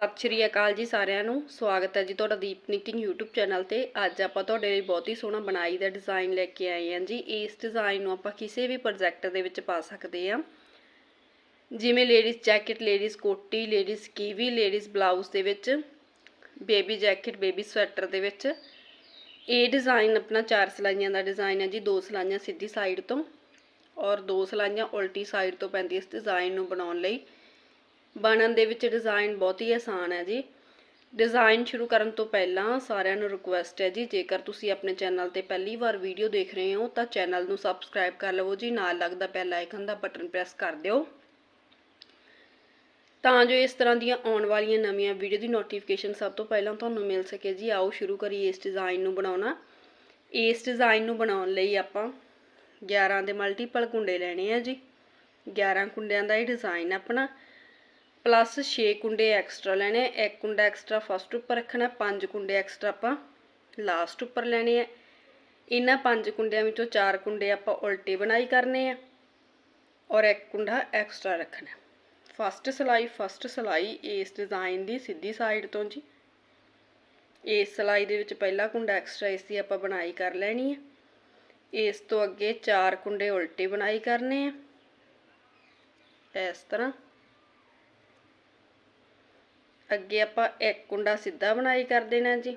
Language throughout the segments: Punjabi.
ਸਤਿ ਸ਼੍ਰੀ ਅਕਾਲ ਜੀ ਸਾਰਿਆਂ ਨੂੰ। ਸਵਾਗਤ ਹੈ ਜੀ ਤੁਹਾਡਾ ਦੀਪ ਨਿਟਿੰਗ YouTube ਚੈਨਲ ਤੇ। ਅੱਜ ਆਪਾਂ ਤੁਹਾਡੇ ਲਈ ਬਹੁਤ ਹੀ ਸੋਹਣਾ ਬਣਾਈ ਦਾ ਡਿਜ਼ਾਈਨ ਲੈ ਕੇ ਆਏ ਹਾਂ ਜੀ। ਇਸ ਡਿਜ਼ਾਈਨ ਨੂੰ ਆਪਾਂ ਕਿਸੇ ਵੀ ਪ੍ਰੋਜੈਕਟ ਦੇ ਵਿੱਚ ਪਾ ਸਕਦੇ ਹਾਂ। ਜਿਵੇਂ ਲੇਡੀਜ਼ ਜੈਕਟ ਲੇਡੀਜ਼ ਕੋਟੀ ਲੇਡੀਜ਼ ਕੀਵੀ ਲੇਡੀਜ਼ ਬਲਾਊਜ਼ ਦੇ ਵਿੱਚ ਬੇਬੀ ਜੈਕਟ ਬੇਬੀ ਸਵੈਟਰ ਦੇ ਵਿੱਚ। ਇਹ ਡਿਜ਼ਾਈਨ ਆਪਣਾ ਚਾਰ ਸਲਾਈਆਂ ਦਾ ਡਿਜ਼ਾਈਨ ਹੈ ਜੀ। ਦੋ ਸਲਾਈਆਂ ਸਿੱਧੀ ਸਾਈਡ ਤੋਂ ਔਰ ਦੋ ਸਲਾਈਆਂ ਉਲਟੀ ਸਾਈਡ ਤੋਂ ਪੈਂਦੀ ਇਸ ਡਿਜ਼ਾਈਨ ਨੂੰ ਬਣਾਉਣ ਲਈ। ਬਣਨ ਦੇ ਵਿੱਚ ਡਿਜ਼ਾਈਨ ਬਹੁਤ ਹੀ ਆਸਾਨ ਹੈ ਜੀ। ਡਿਜ਼ਾਈਨ ਸ਼ੁਰੂ ਕਰਨ ਤੋਂ ਪਹਿਲਾਂ ਸਾਰਿਆਂ ਨੂੰ ਰਿਕੁਐਸਟ ਹੈ ਜੀ, ਜੇਕਰ ਤੁਸੀਂ ਆਪਣੇ ਚੈਨਲ ਤੇ ਪਹਿਲੀ ਵਾਰ ਵੀਡੀਓ ਦੇਖ ਰਹੇ ਹੋ, ਤਾਂ ਚੈਨਲ ਨੂੰ ਸਬਸਕ੍ਰਾਈਬ ਕਰ ਲਵੋ ਜੀ, ਨਾਲ ਲੱਗਦਾ ਬੈਲ ਆਈਕਨ ਦਾ ਬਟਨ ਪ੍ਰੈਸ ਕਰ ਦਿਓ। ਤਾਂ ਜੋ ਇਸ ਤਰ੍ਹਾਂ ਦੀਆਂ ਆਉਣ ਵਾਲੀਆਂ ਨਵੀਆਂ ਵੀਡੀਓ ਦੀ ਨੋਟੀਫਿਕੇਸ਼ਨ ਸਭ ਤੋਂ ਪਹਿਲਾਂ ਤੁਹਾਨੂੰ ਮਿਲ ਸਕੇ ਜੀ। ਆਓ ਸ਼ੁਰੂ ਕਰੀਏ ਇਸ ਡਿਜ਼ਾਈਨ ਨੂੰ ਬਣਾਉਣਾ। ਇਸ ਡਿਜ਼ਾਈਨ ਨੂੰ ਬਣਾਉਣ ਲਈ ਆਪਾਂ 11 ਦੇ ਮਲਟੀਪਲ ਕੁੰਡੇ ਲੈਣੇ ਆ ਜੀ। 11 ਕੁੰਡਿਆਂ ਦਾ ਇਹ ਡਿਜ਼ਾਈਨ ਆਪਣਾ। ਪਲੱਸ 6 ਕੁੰਡੇ ਐਕਸਟਰਾ ਲੈਣੇ ਆ। ਇੱਕ ਕੁੰਡਾ ਐਕਸਟਰਾ ਫਸਟ ਉੱਪਰ ਰੱਖਣਾ, ਪੰਜ ਕੁੰਡੇ ਐਕਸਟਰਾ ਆਪਾਂ ਲਾਸਟ ਉੱਪਰ ਲੈਣੇ ਆ। ਇਹਨਾਂ ਪੰਜ ਕੁੰਡਿਆਂ ਵਿੱਚੋਂ ਚਾਰ ਕੁੰਡੇ ਆਪਾਂ ਉਲਟੇ ਬਣਾਈ ਕਰਨੇ ਆ ਔਰ ਇੱਕ ਕੁੰਡਾ ਐਕਸਟਰਾ ਰੱਖਣਾ। ਫਸਟ ਸਲਾਈ ਫਸਟ ਸਲਾਈ ਇਸ ਡਿਜ਼ਾਈਨ ਦੀ ਸਿੱਧੀ ਸਾਈਡ ਤੋਂ ਜੀ। ਇਸ ਸਲਾਈ ਦੇ ਵਿੱਚ ਪਹਿਲਾ ਕੁੰਡਾ ਐਕਸਟਰਾ ਇਸ ਦੀ ਆਪਾਂ ਬਣਾਈ ਕਰ ਲੈਣੀ ਹੈ ਇਸ ਤੋਂ ਅੱਗੇ ਚਾਰ ਕੁੰਡੇ ਉਲਟੇ ਬਣਾਈ ਕਰਨੇ ਆ। ਇਸ ਤਰ੍ਹਾਂ ਅੱਗੇ ਆਪਾਂ ਇੱਕ ਕੁੰਡਾ ਸਿੱਧਾ ਬਣਾਈ ਕਰ ਦੇਣਾ ਜੀ।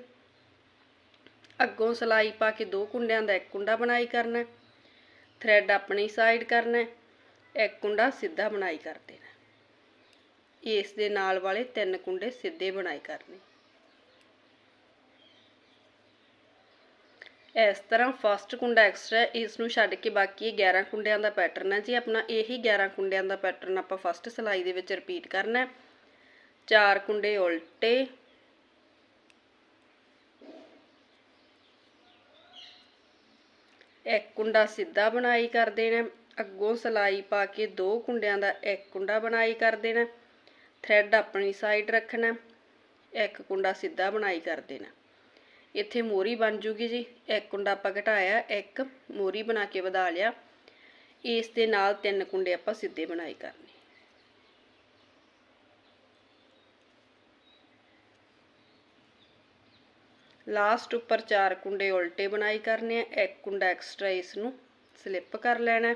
ਅੱਗੋਂ ਸਲਾਈ ਪਾ ਕੇ ਦੋ ਕੁੰਡਿਆਂ ਦਾ ਇੱਕ ਕੁੰਡਾ ਬਣਾਈ ਕਰਨਾ। ਥ੍ਰੈਡ ਆਪਣੀ ਸਾਈਡ ਕਰਨਾ, ਇੱਕ ਕੁੰਡਾ ਸਿੱਧਾ ਬਣਾਈ ਕਰ ਦੇਣਾ। ਇਸ ਦੇ ਨਾਲ ਵਾਲੇ ਤਿੰਨ ਕੁੰਡੇ ਸਿੱਧੇ ਬਣਾਈ ਕਰਨੇ। ਇਸ ਤਰ੍ਹਾਂ ਫਸਟ ਕੁੰਡਾ ਐਕਸਟਰਾ ਇਸ ਨੂੰ ਛੱਡ ਕੇ ਬਾਕੀ 11 ਕੁੰਡਿਆਂ ਦਾ ਪੈਟਰਨ ਹੈ ਜੀ। ਆਪਣਾ ਇਹੀ 11 ਕੁੰਡਿਆਂ ਦਾ ਪੈਟਰਨ ਆਪਾਂ ਫਸਟ ਸਲਾਈ ਦੇ ਵਿੱਚ ਰਿਪੀਟ ਕਰਨਾ। ਹੈ ਚਾਰ ਕੁੰਡੇ ਉਲਟੇ। ਇੱਕ ਕੁੰਡਾ ਸਿੱਧਾ ਬਣਾਈ ਕਰ ਦੇਣਾ ਅੱਗੋਂ ਸਲਾਈ ਪਾ ਕੇ ਦੋ ਕੁੰਡਿਆਂ ਦਾ ਇੱਕ ਕੁੰਡਾ ਬਣਾਈ ਕਰ ਦੇਣਾ ਥ੍ਰੈਡ ਆਪਣੀ ਸਾਈਡ ਰੱਖਣਾ। ਇੱਕ ਕੁੰਡਾ ਸਿੱਧਾ ਬਣਾਈ ਕਰ ਦੇਣਾ ਇੱਥੇ ਮੋਰੀ ਬਣ ਜੂਗੀ ਜੀ। ਇੱਕ ਕੁੰਡਾ ਆਪਾਂ ਘਟਾਇਆ, ਇੱਕ ਮੋਰੀ ਬਣਾ ਕੇ ਵਧਾ ਲਿਆ। ਇਸ ਦੇ ਨਾਲ ਤਿੰਨ ਕੁੰਡੇ ਆਪਾਂ ਸਿੱਧੇ ਬਣਾਈ ਕਰਨੇ। ਲਾਸਟ ਉੱਪਰ ਚਾਰ ਕੁੰਡੇ ਉਲਟੇ ਬਣਾਈ ਕਰਨੇ ਆ, ਇੱਕ ਕੁੰਡਾ ਐਕਸਟਰਾ ਇਸ ਨੂੰ ਸਲਿੱਪ ਕਰ ਲੈਣਾ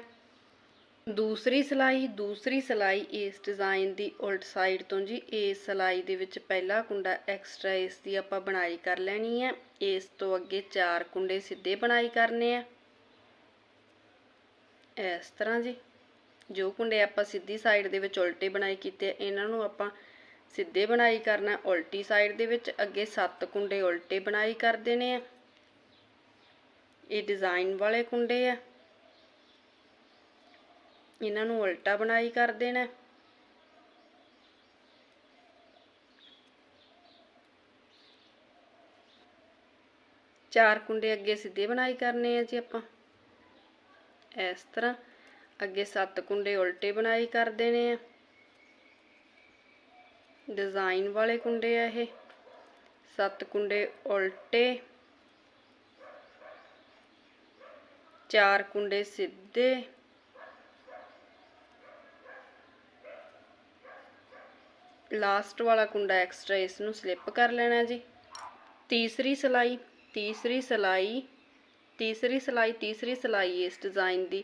ਦੂਸਰੀ ਸਲਾਈ ਦੂਸਰੀ ਸਲਾਈ ਇਸ ਡਿਜ਼ਾਈਨ ਦੀ ਉਲਟ ਸਾਈਡ ਤੋਂ ਜੀ, ਇਸ ਸਲਾਈ ਦੇ ਵਿੱਚ ਪਹਿਲਾ ਕੁੰਡਾ ਐਕਸਟਰਾ ਇਸ ਦੀ ਆਪਾਂ ਬਣਾਈ ਕਰ ਲੈਣੀ ਹੈ। ਇਸ ਤੋਂ ਅੱਗੇ ਚਾਰ ਕੁੰਡੇ ਸਿੱਧੇ ਬਣਾਈ ਕਰਨੇ ਆ। ਇਸ ਤਰ੍ਹਾਂ ਜੀ, ਜੋ ਕੁੰਡੇ ਆਪਾਂ ਸਿੱਧੀ ਸਾਈਡ ਦੇ ਵਿੱਚ ਉਲਟੇ ਬਣਾਈ ਕੀਤੇ ਇਹਨਾਂ ਨੂੰ ਆਪਾਂ ਸਿੱਧੇ ਬਣਾਈ ਕਰਨਾ, ਉਲਟੀ ਸਾਈਡ ਦੇ ਵਿੱਚ ਅੱਗੇ 7 ਕੁੰਡੇ ਉਲਟੇ ਬਣਾਈ ਕਰ ਦੇਣੇ ਆ। ਇਹ ਡਿਜ਼ਾਈਨ ਵਾਲੇ ਕੁੰਡੇ ਆ। ਇਹਨਾਂ ਨੂੰ ਉਲਟਾ ਬਣਾਈ ਕਰ ਦੇਣਾ ਚਾਰ ਕੁੰਡੇ ਅੱਗੇ ਸਿੱਧੇ ਬਣਾਈ ਕਰਨੇ ਆ ਜੀ ਆਪਾਂ। ਇਸ ਤਰ੍ਹਾਂ ਅੱਗੇ 7 ਕੁੰਡੇ ਉਲਟੇ ਬਣਾਈ ਕਰ ਦੇਣੇ ਆ। ਡਿਜ਼ਾਈਨ ਵਾਲੇ ਕੁੰਡੇ ਆ ਇਹ। ਸੱਤ ਕੁੰਡੇ ਉਲਟੇ। ਚਾਰ ਕੁੰਡੇ ਸਿੱਧੇ। ਲਾਸਟ ਵਾਲਾ ਕੁੰਡਾ ਐਕਸਟਰਾ ਇਸ ਨੂੰ ਸਲਿੱਪ ਕਰ ਲੈਣਾ ਜੀ। ਤੀਸਰੀ ਸਲਾਈ ਤੀਸਰੀ ਸਲਾਈ ਤੀਸਰੀ ਸਲਾਈ ਤੀਸਰੀ ਸਲਾਈ ਇਸ ਡਿਜ਼ਾਈਨ ਦੀ।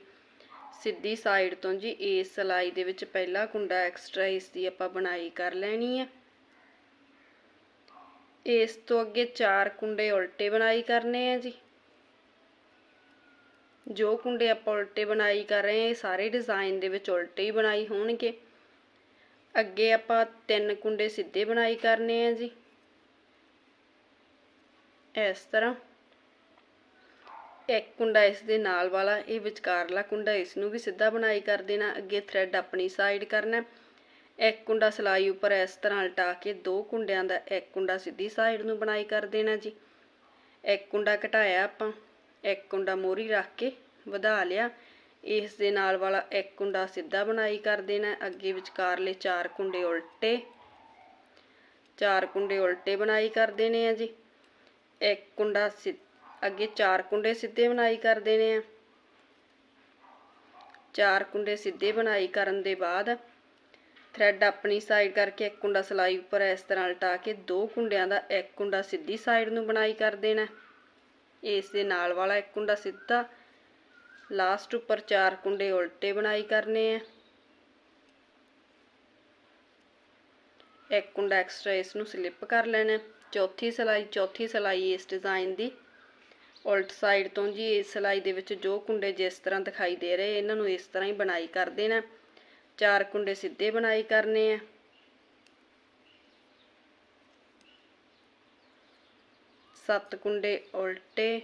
ਸਿੱਧੀ ਸਾਈਡ ਤੋਂ ਜੀ ਇਸ ਸਲਾਈ ਦੇ ਵਿੱਚ ਪਹਿਲਾ ਕੁੰਡਾ ਐਕਸਟਰਾ ਇਸ ਦੀ ਆਪਾਂ ਬਣਾਈ ਕਰ ਲੈਣੀ ਹੈ ਇਸ ਤੋਂ ਅੱਗੇ ਚਾਰ ਕੁੰਡੇ ਉਲਟੇ ਬਣਾਈ ਕਰਨੇ ਆ ਜੀ। ਜੋ ਕੁੰਡੇ ਆਪਾਂ ਉਲਟੇ ਬਣਾਈ ਕਰ ਰਹੇ ਹਾਂ ਸਾਰੇ ਡਿਜ਼ਾਈਨ ਦੇ ਵਿੱਚ ਉਲਟੇ ਹੀ ਬਣਾਈ ਹੋਣਗੇ। ਅੱਗੇ ਆਪਾਂ ਤਿੰਨ ਕੁੰਡੇ ਸਿੱਧੇ ਬਣਾਈ ਕਰਨੇ ਆ ਜੀ। ਇਸ ਤਰ੍ਹਾਂ ਇੱਕ ਕੁੰਡਾ ਇਸ ਦੇ ਨਾਲ ਵਾਲਾ, ਇਹ ਵਿਚਕਾਰਲਾ ਕੁੰਡਾ ਇਸ ਨੂੰ ਵੀ ਸਿੱਧਾ ਬਣਾਈ ਕਰ ਦੇਣਾ, ਅੱਗੇ ਥ੍ਰੈਡ ਆਪਣੀ ਸਾਈਡ ਕਰਨਾ ਇੱਕ ਕੁੰਡਾ ਸਲਾਈ ਉੱਪਰ ਇਸ ਤਰ੍ਹਾਂ ਉਲਟਾ ਕੇ ਦੋ ਕੁੰਡਿਆਂ ਦਾ ਇੱਕ ਕੁੰਡਾ ਸਿੱਧੀ ਸਾਈਡ ਨੂੰ ਬਣਾਈ ਕਰ ਦੇਣਾ ਜੀ। ਇੱਕ ਕੁੰਡਾ ਘਟਾਇਆ ਆਪਾਂ, ਇੱਕ ਕੁੰਡਾ ਮੋਰੀ ਰੱਖ ਕੇ ਵਧਾ ਲਿਆ। ਇਸ ਦੇ ਨਾਲ ਵਾਲਾ ਇੱਕ ਕੁੰਡਾ ਸਿੱਧਾ ਬਣਾਈ ਕਰ ਦੇਣਾ ਅੱਗੇ ਵਿਚਕਾਰਲੇ ਚਾਰ ਕੁੰਡੇ ਉਲਟੇ, ਚਾਰ ਕੁੰਡੇ ਉਲਟੇ ਬਣਾਈ ਕਰ ਦੇਣੇ ਆ ਜੀ। ਇੱਕ ਕੁੰਡਾ ਅੱਗੇ ਚਾਰ ਕੁੰਡੇ ਸਿੱਧੇ ਬਣਾਈ ਕਰ ਦੇਣੇ ਆ। ਚਾਰ ਕੁੰਡੇ ਸਿੱਧੇ ਬਣਾਈ ਕਰਨ ਦੇ ਬਾਅਦ ਥ੍ਰੈਡ ਆਪਣੀ ਸਾਈਡ ਕਰਕੇ ਇੱਕ ਕੁੰਡਾ ਸਿਲਾਈ ਉੱਪਰ ਇਸ ਤਰ੍ਹਾਂ ਉਲਟਾ ਕੇ ਦੋ ਕੁੰਡਿਆਂ ਦਾ ਇੱਕ ਕੁੰਡਾ ਸਿੱਧੀ ਸਾਈਡ ਨੂੰ ਬਣਾਈ ਕਰ ਦੇਣਾ। ਇਸ ਦੇ ਨਾਲ ਵਾਲਾ ਇੱਕ ਕੁੰਡਾ ਸਿੱਧਾ ਲਾਸਟ ਉੱਪਰ ਚਾਰ ਕੁੰਡੇ ਉਲਟੇ ਬਣਾਈ ਕਰਨੇ ਆ। ਇੱਕ ਕੁੰਡਾ ਐਕਸਟਰਾ ਇਸ ਨੂੰ ਸਲਿੱਪ ਕਰ ਲੈਣਾ। ਚੌਥੀ ਸਿਲਾਈ ਚੌਥੀ ਸਿਲਾਈ ਇਸ ਡਿਜ਼ਾਈਨ ਦੀ ਉਲਟ ਸਾਈਡ ਤੋਂ ਜੀ ਇਸ ਸਿਲਾਈ ਦੇ ਵਿੱਚ ਜੋ ਕੁੰਡੇ ਜਿਸ ਤਰ੍ਹਾਂ ਦਿਖਾਈ ਦੇ ਰਹੇ, ਇਹਨਾਂ ਨੂੰ ਇਸ ਤਰ੍ਹਾਂ ਹੀ ਬਣਾਈ ਕਰ ਦੇਣਾ। ਚਾਰ ਕੁੰਡੇ ਸਿੱਧੇ ਬਣਾਈ ਕਰਨੇ ਆ। ਸੱਤ ਕੁੰਡੇ ਉਲਟੇ।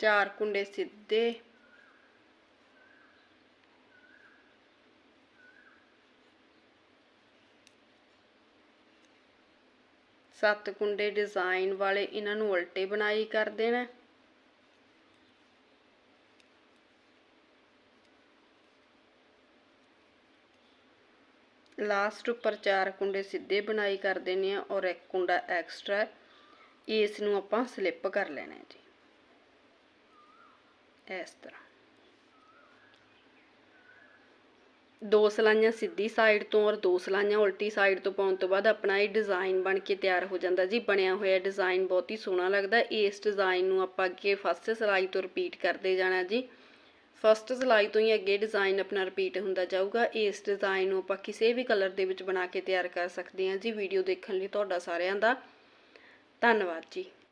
ਚਾਰ ਕੁੰਡੇ ਸਿੱਧੇ। ਸੱਤ ਕੁੰਡੇ ਡਿਜ਼ਾਈਨ ਵਾਲੇ ਇਹਨਾਂ ਨੂੰ ਉਲਟੇ ਬਣਾਈ ਕਰ ਦੇਣਾ ਲਾਸਟ ਉੱਪਰ ਚਾਰ ਕੁੰਡੇ ਸਿੱਧੇ ਬਣਾਈ ਕਰ ਦੇਣੇ ਆ ਔਰ ਇੱਕ ਕੁੰਡਾ ਐਕਸਟਰਾ ਇਸ ਨੂੰ ਆਪਾਂ ਸਲਿੱਪ ਕਰ ਲੈਣਾ ਜੀ। ਇਸ ਤਰ੍ਹਾਂ। ਦੋ ਸਲਾਈਆਂ ਸਿੱਧੀ ਸਾਈਡ ਤੋਂ ਔਰ ਦੋ ਸਲਾਈਆਂ ਉਲਟੀ ਸਾਈਡ ਤੋਂ ਪਾਉਣ ਤੋਂ ਬਾਅਦ ਆਪਣਾ ਇਹ ਡਿਜ਼ਾਈਨ ਬਣ ਕੇ ਤਿਆਰ ਹੋ ਜਾਂਦਾ ਜੀ, ਬਣਿਆ ਹੋਇਆ ਡਿਜ਼ਾਈਨ ਬਹੁਤ ਹੀ ਸੋਹਣਾ ਲੱਗਦਾ। ਇਸ ਡਿਜ਼ਾਈਨ ਨੂੰ ਆਪਾਂ ਅੱਗੇ ਫਸਟ ਸਲਾਈ ਤੋਂ ਰਿਪੀਟ ਕਰਦੇ ਜਾਣਾ ਜੀ। ਫਸਟ ਸਲਾਈ ਤੋਂ ਹੀ ਅੱਗੇ ਡਿਜ਼ਾਈਨ ਆਪਣਾ ਰਿਪੀਟ ਹੁੰਦਾ ਜਾਊਗਾ। ਇਸ ਡਿਜ਼ਾਈਨ ਨੂੰ ਆਪਾਂ ਕਿਸੇ ਵੀ ਕਲਰ ਦੇ ਵਿੱਚ ਬਣਾ ਕੇ ਤਿਆਰ ਕਰ ਸਕਦੇ ਹਾਂ ਜੀ। ਵੀਡੀਓ ਦੇਖਣ ਲਈ ਤੁਹਾਡਾ ਸਾਰਿਆਂ ਦਾ ਧੰਨਵਾਦ ਜੀ।